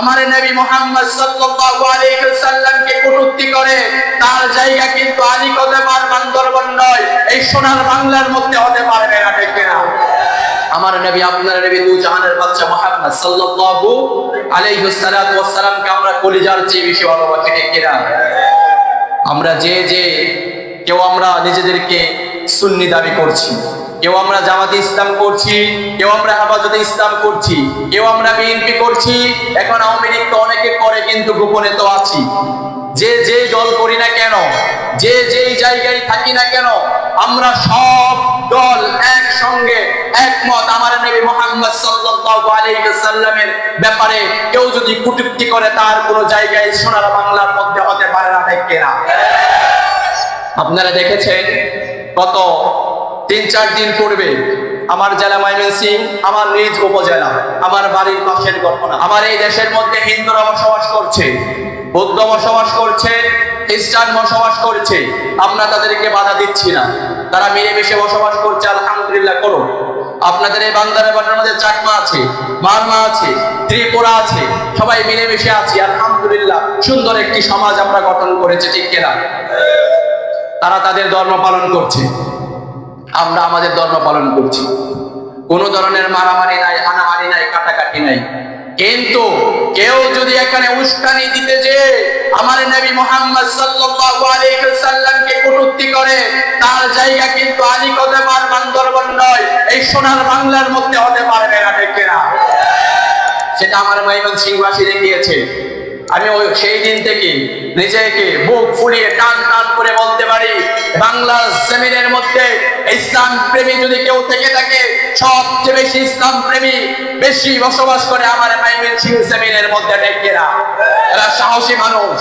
আমার নবী মোহাম্মদ সাল্লাল্লাহু আলাইহি সাল্লামকে কটূক্তি করে, তার জায়গা কিন্তু আলী কদমার বান্দরবন নয়, এই সোনার বাংলার মধ্যে হতে পারবে না ঠিক না। আমার নবী, আপনার নবী দু জাহানের বাচ্চা মোহাম্মদ সাল্লাল্লাহু আলাইহি সাল্লাতু ওয়াসসালামকে আমরা কলিজার চেয়ে বেশি ভালোবাসি, ঠিক কিনা? আমরা যে যে কেউ আমরা নিজেদেরকে সুন্নি দাবি করছি। কেউ আমরা জামাতে ইসলাম করছি, কেউ আমরা হেফাজতে ইসলাম করছি, কেউ আমরা বিএনপি করছি, এখন আওয়ামী লীগ তো অনেকে করে কিন্তু গোপনে তো আছি। যে যে দল করি না কেন, যে যেই জায়গায় থাকি না কেন, আমরা সব দল একসঙ্গে একমত। আমার নবী মোহাম্মদ সাল্লাল্লাহু আলাইহি সাল্লামের ব্যাপারে কেউ যদি কুটুক্তি করে, তার কোনো জায়গায় সোনার বাংলার মধ্যে হতে পারে না, ঠিক কিনা? আপনারা দেখেছেন গত তিন, চার দিন পূর্বে আমার জেলা সিং, আমার নিজ উপজেলা, আমার বাড়ির পাশের ঘটনা, আমার এই দেশের মধ্যে হিন্দুরা বসবাস করছে, বৌদ্ধ বসবাস করছে, খ্রিস্টান বসবাস করছে, আমরা তাদেরকে বাধা দিচ্ছি না। তারা মিলেমিশে বসবাস করছে, আলহামদুলিল্লাহ করুন। আপনাদের এই বান্দারের বাটার মধ্যে চাকমা আছে, মারমা আছে, ত্রিপুরা আছে, সবাই মিলেমিশে আছি, আলহামদুলিল্লাহ। সুন্দর একটি সমাজ আমরা গঠন করেছি, ঠিক কিনা? তারা তাদের ধর্ম পালন করছে। আমরা আমাদের ধর্ম পালন করছি। কোন ধরনের মারামারি নাই হানাহানি নাই, কাটাকাটি নাই। কিন্তু কেউ যদি এখানে উস্কানি দিতে যে আমার নবী মোহাম্মদ সাল্লাল্লাহু আলাইহি সাল্লামকে কটূক্তি করে, তার জায়গা কিন্তু আলী কদমার বান্দরবন নয়, এই সোনার বাংলার মধ্যে হতে পারবে না ঠিক কিনা সেটা আমার মহিমন সিংবাসী দেখিয়েছে। আমি ওই সেই দিন থেকে নিজেকে বুক ফুলিয়ে টান টান করে বলতে পারি বাংলা জমিনের মধ্যে ইসলাম প্রেমী যদি কেউ থেকে থাকে, সবচেয়ে বেশি ইসলাম প্রেমী বেশি বসবাস করে আমার মাইমিন সিং জমিনের মধ্যে টেকেরা এরা সাহসী মানুষ।